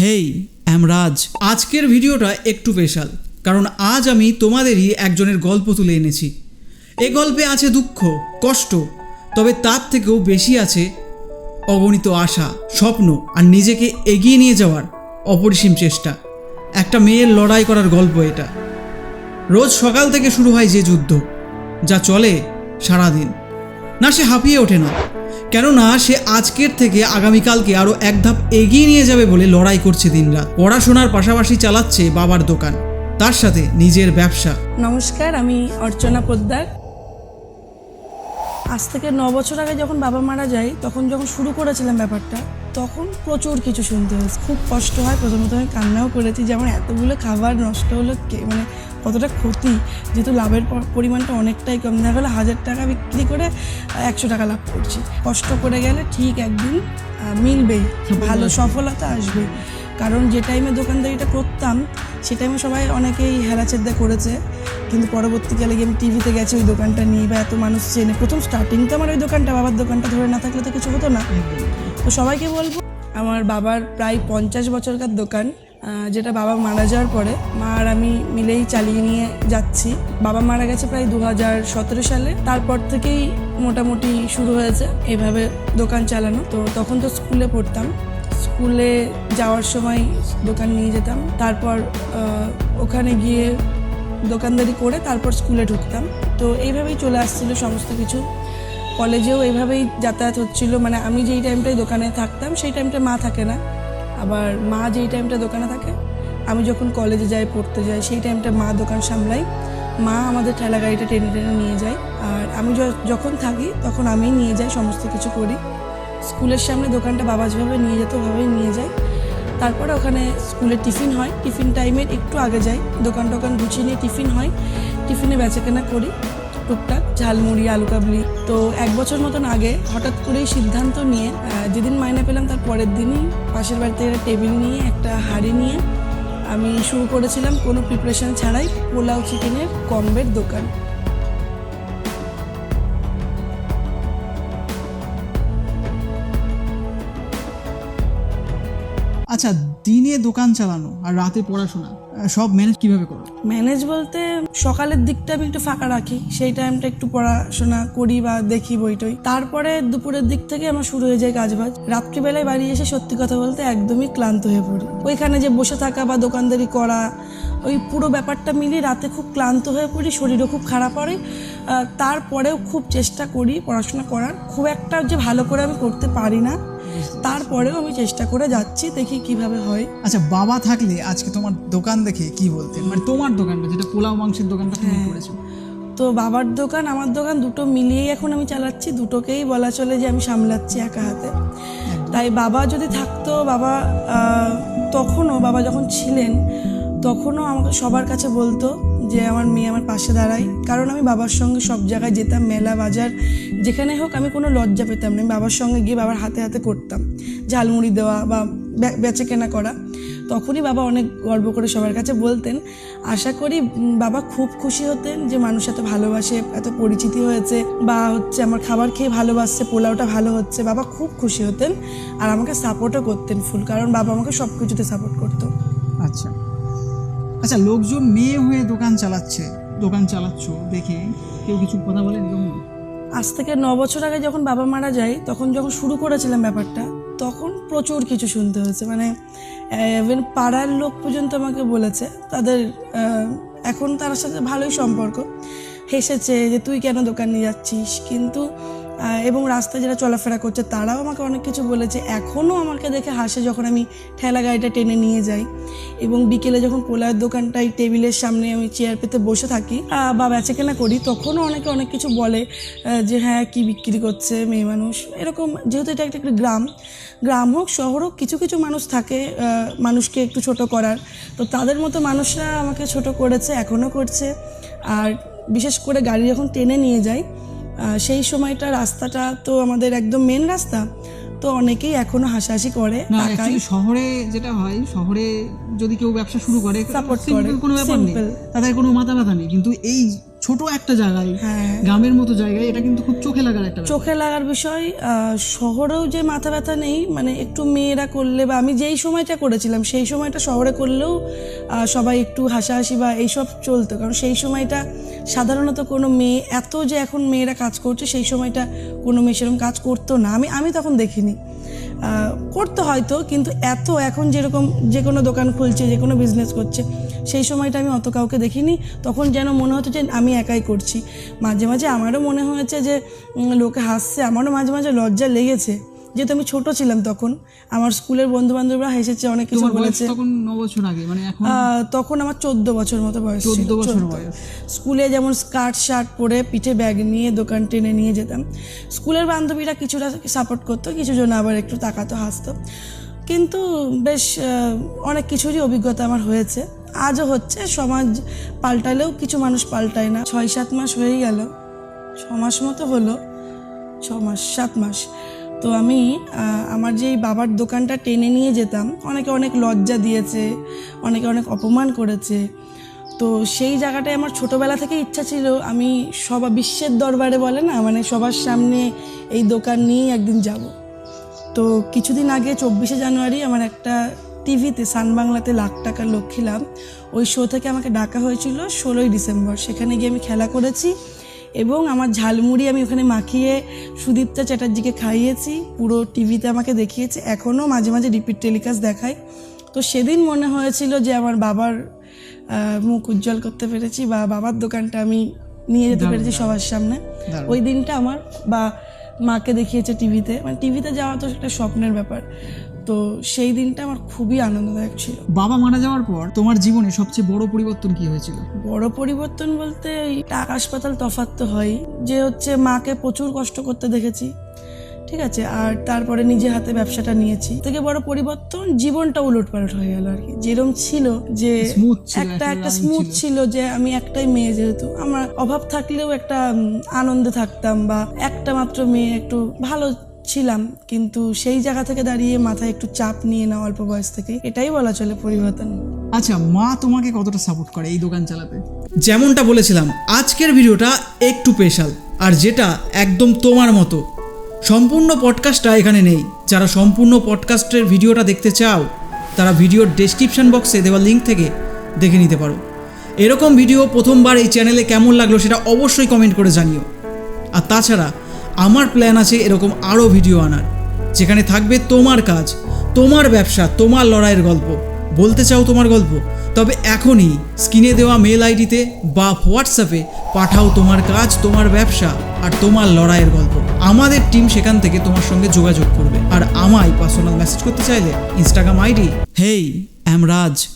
হেই, অ্যাম রাজ। আজকের ভিডিওটা একটু স্পেশাল কারণ আজ আমি তোমাদেরই একজনের গল্প তুলে এনেছি। এ গল্পে আছে দুঃখ, কষ্ট, তবে তার থেকেও বেশি আছে অগণিত আশা, স্বপ্ন আর নিজেকে এগিয়ে নিয়ে যাওয়ার অপরিসীম চেষ্টা। একটা মেয়ের লড়াই করার গল্প এটা। রোজ সকাল থেকে শুরু হয় যে যুদ্ধ, যা চলে সারাদিন। না, সে হাঁপিয়ে ওঠে না। কেননা সে আজকের থেকে আগামীকালকে আরও এক ধাপ এগিয়ে নিয়ে যাবে বলে লড়াই করছে দিনরাত। পড়াশোনার পাশাপাশি চালাচ্ছে বাবার দোকান। তার সাথে নিজের ব্যবসা। নমস্কার, আমি অর্চনা পোদ্দার। আজ থেকে ন বছর আগে যখন বাবা মারা যায়, তখন যখন শুরু করেছিলাম ব্যাপারটা, তখন প্রচুর কিছু শুনতে হয়েছে। খুব কষ্ট হয় প্রথমত আমি কান্নাও করেছি যেমন এতগুলো খাবার নষ্ট হলো মানে কতটা ক্ষতি যেহেতু লাভের পরিমাণটা অনেকটাই কম। দেখা গেলো হাজার টাকা বিক্রি করে একশো টাকা লাভ করছি। কষ্ট করে গেলে ঠিক একদিন আহ, মিলবেই ভালো সফলতা আসবে। কারণ যে টাইমে দোকানদারিটা করতাম সে টাইমে সবাই অনেকেই হেলাচেদ্দা করেছে। কিন্তু পরবর্তীকালে গিয়ে আমি টিভিতে গেছি ওই দোকানটা নিয়ে বা এত মানুষ চেনে। প্রথম স্টার্টিং তো আমার ওই দোকানটা বাবার দোকানটা ধরে না থাকলে তো কিছু হতো না। তো সবাইকে বলব আমার বাবার প্রায় পঞ্চাশ বছরকার দোকান। যেটা বাবা মারা যাওয়ার পরে, মা আর আমি মিলেই চালিয়ে নিয়ে যাচ্ছি। বাবা মারা গেছে প্রায় দু হাজার সতেরো সালে। তারপর থেকেই মোটামুটি শুরু হয়েছে এভাবে দোকান চালানো। তো তখন তো স্কুলে পড়তাম। স্কুলে যাওয়ার সময় দোকান নিয়ে যেতাম। তারপর ওখানে গিয়ে দোকানদারি করে তারপর স্কুলে ঢুকতাম। তো এইভাবেই চলে আসছিল সমস্ত কিছু। কলেজেও এইভাবেই যাতায়াত হচ্ছিল। মানে আমি যেই টাইমটায় দোকানে থাকতাম, সেই টাইমটা মা থাকে না। আবার মা যেই টাইমটা দোকানে থাকে, আমি যখন কলেজে যাই, পড়তে যাই, সেই টাইমটা মা দোকান সামলাই। মা আমাদের ঠেলা গাড়িটা টেনে টেনে নিয়ে যায়। আর আমি যখন থাকি, তখন আমিই নিয়ে যাই, সমস্ত কিছু করি। স্কুলের সামনে দোকানটা বাবা যেভাবে নিয়ে যেত, ওভাবেই নিয়ে যায় তারপরে ওখানে স্কুলে টিফিন হয়। টিফিন টাইমের একটু আগে যাই। দোকান টোকান গুছিয়ে নিয়ে টিফিন হয়। টিফিনে বেচাকেনা করি। টুকটাক ঝালমুড়ি আলু কাবলি তো এক বছর মতন আগে হঠাৎ করেই সিদ্ধান্ত নিয়ে যেদিন মাইনে পেলাম তার পরের দিনই পাশের বাড়িতে একটা টেবিল নিয়ে, একটা হাঁড়ি নিয়ে আমি শুরু করেছিলাম কোনো প্রিপারেশন ছাড়াই পোলাও চিকেনের কমবের দোকান। আচ্ছা দিনে দোকান চালানো আর রাতে পড়াশোনা সব ম্যানেজ কীভাবে করো? ম্যানেজ বলতে সকালের দিকটা আমি একটু ফাঁকা রাখি, সেই টাইমটা একটু পড়াশোনা করি বা দেখি বইটই তারপরে দুপুরের দিক থেকে আমার শুরু হয়ে যায় কাজবাজ। রাত্রিবেলায় বাড়ি এসে সত্যি কথা বলতে একদমই ক্লান্ত হয়ে পড়ি। ওইখানে যে বসে থাকা বা দোকানদারি করা, ওই পুরো ব্যাপারটা মিলিয়ে রাতে খুব ক্লান্ত হয়ে পড়ি, শরীরও খুব খারাপ হয় তারপরেও খুব চেষ্টা করি পড়াশোনা করার। খুব একটা যে ভালো করে আমি করতে পারি না। তারপরেও আমি চেষ্টা করে যাচ্ছি দেখি কীভাবে হয়। আচ্ছা বাবা থাকলে আজকে তোমার দোকান দেখে কি বলতে মানে তোমার দোকানটা যেটা পোলাও মাংসের দোকানটা তুমি করেছ। তো বাবার দোকান আমার দোকান দুটো মিলিয়েই এখন আমি চালাচ্ছি দুটোকেই বলা চলে যে আমি সামলাচ্ছি একা হাতে। তাই বাবা যদি থাকতো বাবা তখনও বাবা যখন ছিলেন তখনও আমাকে সবার কাছে বলতো যে আমার মেয়ে আমার পাশে দাঁড়ায়। কারণ আমি বাবার সঙ্গে সব জায়গায় যেতাম, মেলা, বাজার, যেখানে হোক আমি কোনো লজ্জা পেতাম না। আমি বাবার সঙ্গে গিয়ে বাবার হাতে হাতে করতাম। ঝালমুড়ি দেওয়া বা বেচে কেনা করা। তখনই বাবা অনেক গর্ব করে সবার কাছে বলতেন, আশা করি বাবা খুব খুশি হতেন যে মানুষ এত ভালোবাসে, এত পরিচিতি হয়েছে বা হচ্ছে আমার খাবার খেয়ে ভালোবাসছে, পোলাওটা ভালো হচ্ছে। বাবা খুব খুশি হতেন আর আমাকে সাপোর্টও করতেন ফুল কারণ বাবা আমাকে সব কিছুতে সাপোর্ট করতো। আচ্ছা। আচ্ছা লোকজন মেয়ে হয়ে দোকান চালাচ্ছে, দোকান চালাচ্ছ, দেখে কেউ কিছু কথা বলে আজ থেকে ন বছর আগে যখন বাবা মারা যায়, তখন যখন শুরু করেছিলাম ব্যাপারটা, তখন প্রচুর কিছু শুনতে হয়েছে। মানে ইভেন পাড়ার লোক পর্যন্ত আমাকে বলেছে, তাদের এখন তার সাথে ভালোই সম্পর্ক। হেসেছে যে, তুই কেন দোকান নিয়ে যাচ্ছিস? কিন্তু এবং রাস্তায় যারা চলাফেরা করছে, তারাও আমাকে অনেক কিছু বলেছে। এখনও আমাকে দেখে হাসে যখন আমি ঠেলা গাড়িটা টেনে নিয়ে যাই। এবং বিকেলে যখন পোলার দোকানটায় টেবিলের সামনে আমি চেয়ার পেতে বসে থাকি বা বেচাকেনা করি, তখনও অনেকে অনেক কিছু বলে যে হ্যাঁ কি বিক্রি করছে মেয়ে মানুষ। এরকম, যেহেতু এটা একটা একটা গ্রাম গ্রাম হোক, শহর হোক, কিছু কিছু মানুষ থাকে মানুষকে একটু ছোট করার। তো তাদের মতো মানুষরা আমাকে ছোট করেছে এখনও করছে। আর বিশেষ করে গাড়ি যখন টেনে নিয়ে যায় সেই সময়টা রাস্তাটা তো আমাদের একদম মেন রাস্তা। তো অনেকেই এখনও হাসাহাসি করে শহরে যেটা হয় শহরে যদি কেউ ব্যবসা শুরু করে, কোনো ব্যাপার নেই। তাদের কোনো মাথা ব্যথা নেই। কিন্তু এই ছোট একটা জায়গায় হ্যাঁ। গ্রামের মতো জায়গায় এটা কিন্তু খুব চোখে লাগার একটা চোখে লাগার বিষয় শহরেও যে মাথা ব্যথা নেই মানে একটু মেয়েরা করলে বা আমি যেই সময়টা করেছিলাম সেই সময়টা শহরে করলেও সবাই একটু হাসাহাসি বা এইসব চলতো। কারণ সেই সময়টা সাধারণত কোনো মেয়ে এত যে এখন মেয়েরা কাজ করছে সেই সময়টা কোনো মেয়ে সেরকম কাজ করতো না। আমি আমি তখন দেখিনি। করতো হয়তো, কিন্তু এত এখন যেরকম যে কোনো দোকান খুলছে যে কোনো বিজনেস করছে, সেই সময়টা আমি অত কাউকে দেখিনি। তখন যেন মনে হতো যে আমি একাই করছি। মাঝে মাঝে আমারও মনে হয়েছে যে লোকে হাসছে, আমারও মাঝে মাঝে লজ্জা লেগেছে। যেহেতু আমি ছোট ছিলাম তখন আমার স্কুলের বন্ধু বান্ধবরা হেসেছে অনেক কিছু বলেছে। তখন ন বছর আগে মানে এখন? তখন আমার চোদ্দ বছর মতো বয়স চোদ্দ বছর বয়স। স্কুলে যেমন স্কার্ট শার্ট পরে পিঠে ব্যাগ নিয়ে দোকান টেনে নিয়ে যেতাম। স্কুলের বান্ধবীরা কিছুটা সাপোর্ট করতো কিছু জন আবার একটু তাকাতো হাসতো। কিন্তু বেশ অনেক কিছুরই অভিজ্ঞতা আমার হয়েছে। আজও হচ্ছে সমাজ পাল্টালেও কিছু মানুষ পাল্টায় না। ছয় সাত মাস হয়েই গেল। ছ মাস মতো হলো ছ মাস সাত মাস। তো আমি আমার যে বাবার দোকানটা টেনে নিয়ে যেতাম, অনেকে অনেক লজ্জা দিয়েছে, অনেকে অনেক অপমান করেছে। তো সেই জায়গাটায় আমার ছোটোবেলা থেকে ইচ্ছা ছিল, আমি সবা বিশ্বের দরবারে বলে না মানে সবার সামনে এই দোকান নিয়েই একদিন যাব। তো কিছুদিন আগে, চব্বিশে জানুয়ারি, আমার একটা টিভিতে, সান বাংলাতে লাখ টাকার লক্ষ্মী লাভ, ওই শো থেকে আমাকে ডাকা হয়েছিল ষোলোই ডিসেম্বর। সেখানে গিয়ে আমি খেলা করেছি। এবং আমার ঝালমুড়ি আমি ওখানে মাখিয়ে সুদীপ্তা চ্যাটার্জিকে খাইয়েছি। পুরো টিভিতে আমাকে দেখিয়েছে। এখনও মাঝে মাঝে রিপিট টেলিকাস্ট দেখায় তো সেদিন মনে হয়েছিল যে আমার বাবার মুখ উজ্জ্বল করতে পেরেছি বা বাবার দোকানটা আমি নিয়ে যেতে পেরেছি সবার সামনে। ওই দিনটা আমার বা মাকে দেখিয়েছে টিভিতে। মানে টিভিতে যাওয়া তো একটা স্বপ্নের ব্যাপার। তো সেই দিনটা আমার খুবই আনন্দদায়ক ছিল। বাবা মারা যাওয়ার পর তোমার জীবনে সবচেয়ে বড় পরিবর্তন কি হয়েছিল? বড় পরিবর্তন বলতে ওই আকাশ পাতাল তফাৎ তো হয় যে হচ্ছে মাকে প্রচুর কষ্ট করতে দেখেছি ঠিক আছে? আর তারপরে নিজে হাতে ব্যবসাটা নিয়েছি। থেকে বড় পরিবর্তন জীবনটা উলট পালট হয়ে গেল আর কি। যেরম ছিল যে একটা একটা স্মুথ ছিল। যে আমি একটাই মেয়ে যেহেতু আমার অভাব থাকলেও একটা আনন্দে থাকতাম বা একটা মাত্র মেয়ে একটু ভালো ছিলাম কিন্তু সেই জায়গা থেকে দাঁড়িয়ে মাথায় একটু চাপ নিয়ে না অল্প বয়স থেকে এটাই বলা চলে পরিবর্তন। আচ্ছা মা তোমাকে কতটা সাপোর্ট করে এই দোকান চালাতে? যেমনটা বলেছিলাম আজকের ভিডিওটা একটু স্পেশাল আর যেটা একদম তোমার মতো। সম্পূর্ণ পডকাস্টটা এখানে নেই। যারা সম্পূর্ণ পডকাস্টের ভিডিওটা দেখতে চাও তারা ভিডিওর ডেসক্রিপশন বক্সে দেওয়া লিঙ্ক থেকে দেখে নিতে পারো। এরকম ভিডিও প্রথমবার এই চ্যানেলে কেমন লাগল সেটা অবশ্যই কমেন্ট করে জানিও। আর তাছাড়া আমার প্ল্যান আছে এরকম আরও ভিডিও আনার। যেখানে থাকবে তোমার কাজ, তোমার ব্যবসা, তোমার লড়াইয়ের গল্প। বলতে চাও তোমার গল্প? তবে এখনই স্ক্রিনে দেওয়া মেল আইডিতে বা হোয়াটসঅ্যাপে পাঠাও তোমার কাজ, তোমার ব্যবসা আর তোমার লড়াইয়ের গল্প। আমাদের টিম সেখান থেকে তোমার সঙ্গে যোগাযোগ করবে। আর আমায় পার্সোনাল মেসেজ করতে চাইলে ইনস্টাগ্রাম আইডি হেই অ্যাম রাজ